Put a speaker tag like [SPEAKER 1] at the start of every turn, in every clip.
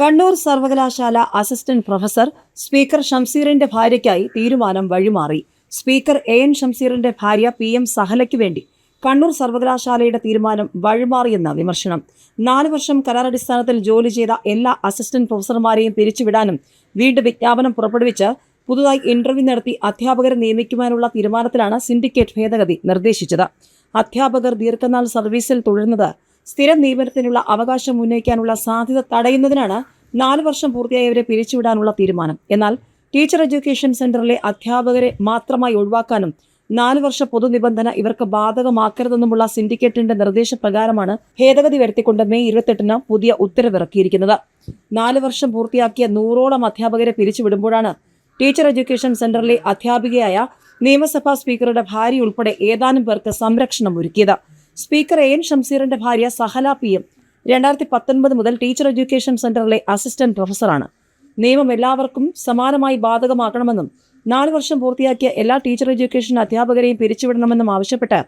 [SPEAKER 1] കണ്ണൂർ സർവകലാശാല assistant professor speaker ഷംസീറിന്റെ ഭാര്യയ്ക്കായി തീരുമാനം വഴിമാറി. സ്പീക്കർ എ എൻ ഷംസീറിന്റെ ഭാര്യ പി എം സഹലയ്ക്ക് വേണ്ടി കണ്ണൂർ സർവകലാശാലയുടെ തീരുമാനം വഴിമാറിയെന്ന വിമർശനം. നാല് വർഷം കരാറടിസ്ഥാനത്തിൽ ജോലി ചെയ്ത എല്ലാ അസിസ്റ്റന്റ് പ്രൊഫസർമാരെയും പിരിച്ചുവിടാനും വീണ്ടും വിജ്ഞാപനം പുറപ്പെടുവിച്ച് പുതുതായി ഇന്റർവ്യൂ നടത്തി അധ്യാപകരെ നിയമിക്കുവാനുള്ള തീരുമാനത്തിലാണ് സിൻഡിക്കേറ്റ് ഭേദഗതി നിർദ്ദേശിച്ചത്. അധ്യാപകർ ദീർഘനാൾ സർവീസിൽ തുടരുന്നത് സ്ഥിരം നിയമനത്തിനുള്ള അവകാശം ഉന്നയിക്കാനുള്ള സാധ്യത തടയുന്നതിനാണ് നാല് വർഷം പൂർത്തിയായവരെ പിരിച്ചുവിടാനുള്ള തീരുമാനം. എന്നാൽ ടീച്ചർ എഡ്യൂക്കേഷൻ സെന്ററിലെ അധ്യാപകരെ മാത്രമായി ഒഴിവാക്കാനും നാല് വർഷ പൊതുനിബന്ധന ഇവർക്ക് ബാധകമാക്കരുതെന്നുമുള്ള സിൻഡിക്കേറ്റിന്റെ നിർദ്ദേശപ്രകാരമാണ് ഭേദഗതി വരുത്തിക്കൊണ്ട് മെയ് ഇരുപത്തെട്ടിന് പുതിയ ഉത്തരവിറക്കിയിരിക്കുന്നത്. നാല് വർഷം പൂർത്തിയാക്കിയ നൂറോളം അധ്യാപകരെ പിരിച്ചുവിടുമ്പോഴാണ് ടീച്ചർ എഡ്യൂക്കേഷൻ സെന്ററിലെ അധ്യാപികയായ നിയമസഭാ സ്പീക്കറുടെ ഭാര്യ ഉൾപ്പെടെ ഏതാനും പേർക്ക് സംരക്ഷണം ഒരുക്കിയത്. സ്പീക്കർ എ എൻ ഷംസീറിന്റെ ഭാര്യ സഹല പി എം രണ്ടായിരത്തി പത്തൊൻപത് മുതൽ ടീച്ചർ എഡ്യൂക്കേഷൻ സെന്ററിലെ അസിസ്റ്റന്റ് പ്രൊഫസറാണ്. നിയമം എല്ലാവർക്കും സമാനമായി ബാധകമാക്കണമെന്നും നാല് വർഷം പൂർത്തിയാക്കിയ എല്ലാ ടീച്ചർ എഡ്യൂക്കേഷൻ അധ്യാപകരെയും പിരിച്ചുവിടണമെന്നും ആവശ്യപ്പെട്ട്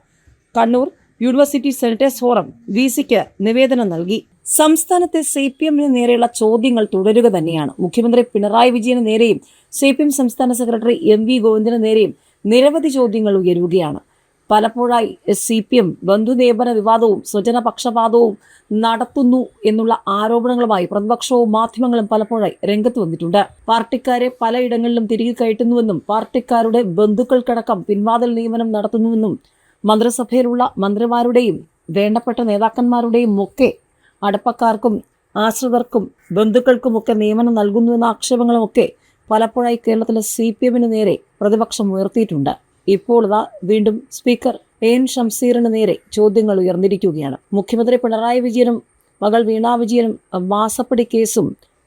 [SPEAKER 1] Kannur university senators forum V സിക്ക് നിവേദനം നൽകി. സംസ്ഥാനത്തെ സി പി എമ്മിന് നേരെയുള്ള ചോദ്യങ്ങൾ തുടരുക തന്നെയാണ്. മുഖ്യമന്ത്രി പിണറായി വിജയന് നേരെയും സി പി എം സംസ്ഥാന സെക്രട്ടറി എം വി ഗോവിന്ദന് നേരെയും നിരവധി ചോദ്യങ്ങൾ ഉയരുകയാണ്. പലപ്പോഴായി സി പി എം ബന്ധുനിയമന വിവാദവും സ്വജനപക്ഷപാതവും നടത്തുന്നു എന്നുള്ള ആരോപണങ്ങളുമായി പ്രതിപക്ഷവും മാധ്യമങ്ങളും പലപ്പോഴായി രംഗത്ത് വന്നിട്ടുണ്ട്. പാർട്ടിക്കാരെ പലയിടങ്ങളിലും തിരികെ കയറ്റുന്നുവെന്നും പാർട്ടിക്കാരുടെ ബന്ധുക്കൾക്കടക്കം പിൻവാതിൽ നിയമനം നടത്തുന്നുവെന്നും മന്ത്രിസഭയിലുള്ള മന്ത്രിമാരുടെയും വേണ്ടപ്പെട്ട നേതാക്കന്മാരുടെയും ഒക്കെ അടുപ്പക്കാർക്കും ആശ്രിതർക്കും ബന്ധുക്കൾക്കുമൊക്കെ നിയമനം നൽകുന്നുവെന്ന ആക്ഷേപങ്ങളുമൊക്കെ പലപ്പോഴായി കേരളത്തിലെ സി പി എമ്മിന് നേരെ പ്രതിപക്ഷം ഉയർത്തിയിട്ടുണ്ട്. ഇപ്പോൾ വീണ്ടും സ്പീക്കർ എൻ ഷംസീറിന് നേരെ ചോദ്യങ്ങൾ ഉയർന്നിരിക്കുകയാണ്. മുഖ്യമന്ത്രി പിണറായി വിജയനും മകൾ വീണാ വിജയനും മാസപ്പടി കേസും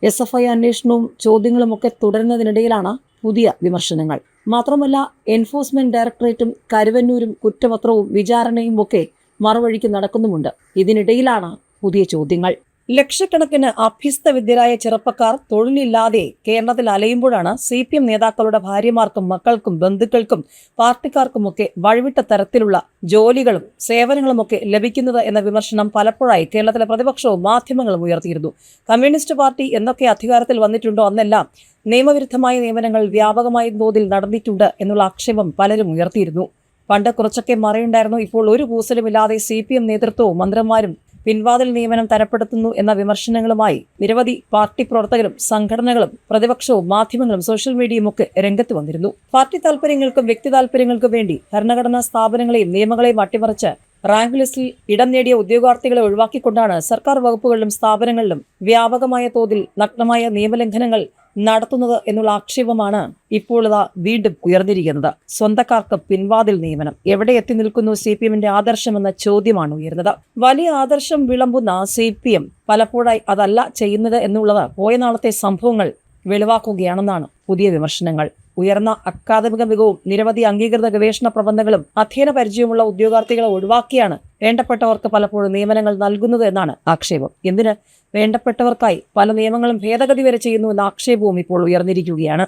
[SPEAKER 1] എസ് എഫ് ഐ അന്വേഷണവും ചോദ്യങ്ങളും ഒക്കെ തുടരുന്നതിനിടയിലാണ് പുതിയ വിമർശനങ്ങൾ. മാത്രമല്ല എൻഫോഴ്സ്മെന്റ് ഡയറക്ടറേറ്റും കരുവന്നൂരും കുറ്റപത്രവും വിചാരണയും ഒക്കെ മറുവഴിക്ക് നടക്കുന്നുമുണ്ട്. ഇതിനിടയിലാണ് പുതിയ ചോദ്യങ്ങൾ. ലക്ഷക്കണക്കിന് അഭ്യസ്തവിദ്യരായ ചെറുപ്പക്കാർ തൊഴിലില്ലാതെ കേരളത്തിൽ അലയുമ്പോഴാണ് സി പി എം നേതാക്കളുടെ ഭാര്യമാർക്കും മക്കൾക്കും ബന്ധുക്കൾക്കും പാർട്ടിക്കാർക്കുമൊക്കെ വഴിവിട്ട തരത്തിലുള്ള ജോലികളും സേവനങ്ങളുമൊക്കെ ലഭിക്കുന്നത് എന്ന വിമർശനം പലപ്പോഴായി കേരളത്തിലെ പ്രതിപക്ഷവും മാധ്യമങ്ങളും ഉയർത്തിയിരുന്നു. കമ്മ്യൂണിസ്റ്റ് പാർട്ടി എന്നൊക്കെ അധികാരത്തിൽ വന്നിട്ടുണ്ടോ അന്നെല്ലാം നിയമവിരുദ്ധമായ നിയമനങ്ങൾ വ്യാപകമായ തോതിൽ നടന്നിട്ടുണ്ട് എന്നുള്ള ആക്ഷേപം പലരും ഉയർത്തിയിരുന്നു. പണ്ട് കുറച്ചൊക്കെ മറയുണ്ടായിരുന്നു. ഇപ്പോൾ ഒരു കൂസലുമില്ലാതെ സി പി എം നേതൃത്വവും മന്ത്രിമാരും പിൻവാതിൽ നിയമനം തരപ്പെടുത്തുന്നു എന്ന വിമർശനങ്ങളുമായി നിരവധി പാർട്ടി പ്രവർത്തകരും സംഘടനകളും പ്രതിപക്ഷവും മാധ്യമങ്ങളും സോഷ്യൽ മീഡിയയും ഒക്കെ രംഗത്ത് വന്നിരുന്നു. പാർട്ടി താൽപര്യങ്ങൾക്കും വ്യക്തി താൽപര്യങ്ങൾക്കും വേണ്ടി ഭരണഘടനാ സ്ഥാപനങ്ങളെയും നിയമങ്ങളെയും അട്ടിമറിച്ച് റാങ്ക് ലിസ്റ്റിൽ ഇടം നേടിയ ഉദ്യോഗാർത്ഥികളെ ഒഴിവാക്കിക്കൊണ്ടാണ് സർക്കാർ വകുപ്പുകളിലും സ്ഥാപനങ്ങളിലും വ്യാപകമായ തോതിൽ നഗ്നമായ നിയമലംഘനങ്ങൾ നടത്തുന്നത് എന്നുള്ള ആക്ഷേപമാണ് ഇപ്പോൾ ഇതാ വീണ്ടും ഉയർന്നിരിക്കുന്നത്. സ്വന്തക്കാർക്ക് പിൻവാതിൽ നിയമനം. എവിടെ എത്തി നിൽക്കുന്നു സി പി എമ്മിന്റെ ആദർശമെന്ന ചോദ്യമാണ് ഉയർന്നത് വലിയ ആദർശം വിളമ്പുന്ന സി പി എം പലപ്പോഴായി അതല്ല ചെയ്യുന്നത് എന്നുള്ളത് പോയ നാളത്തെ സംഭവങ്ങൾ വെളിവാക്കുകയാണെന്നാണ് പുതിയ വിമർശനങ്ങൾ. ഉയർന്ന അക്കാദമിക മികവും നിരവധി അംഗീകൃത ഗവേഷണ പ്രബന്ധങ്ങളും അധ്യയന പരിചയമുള്ള ഉദ്യോഗാർത്ഥികളെ ഒഴിവാക്കിയാണ് വേണ്ടപ്പെട്ടവർക്ക് പലപ്പോഴും നിയമനങ്ങൾ നൽകുന്നത് എന്നാണ് ആക്ഷേപം. എന്തിന്? വേണ്ടപ്പെട്ടവർക്കായി പല നിയമങ്ങളും ഭേദഗതി വരെ ചെയ്യുന്നു എന്ന ആക്ഷേപവും ഇപ്പോൾ ഉയർന്നിരിക്കുകയാണ്.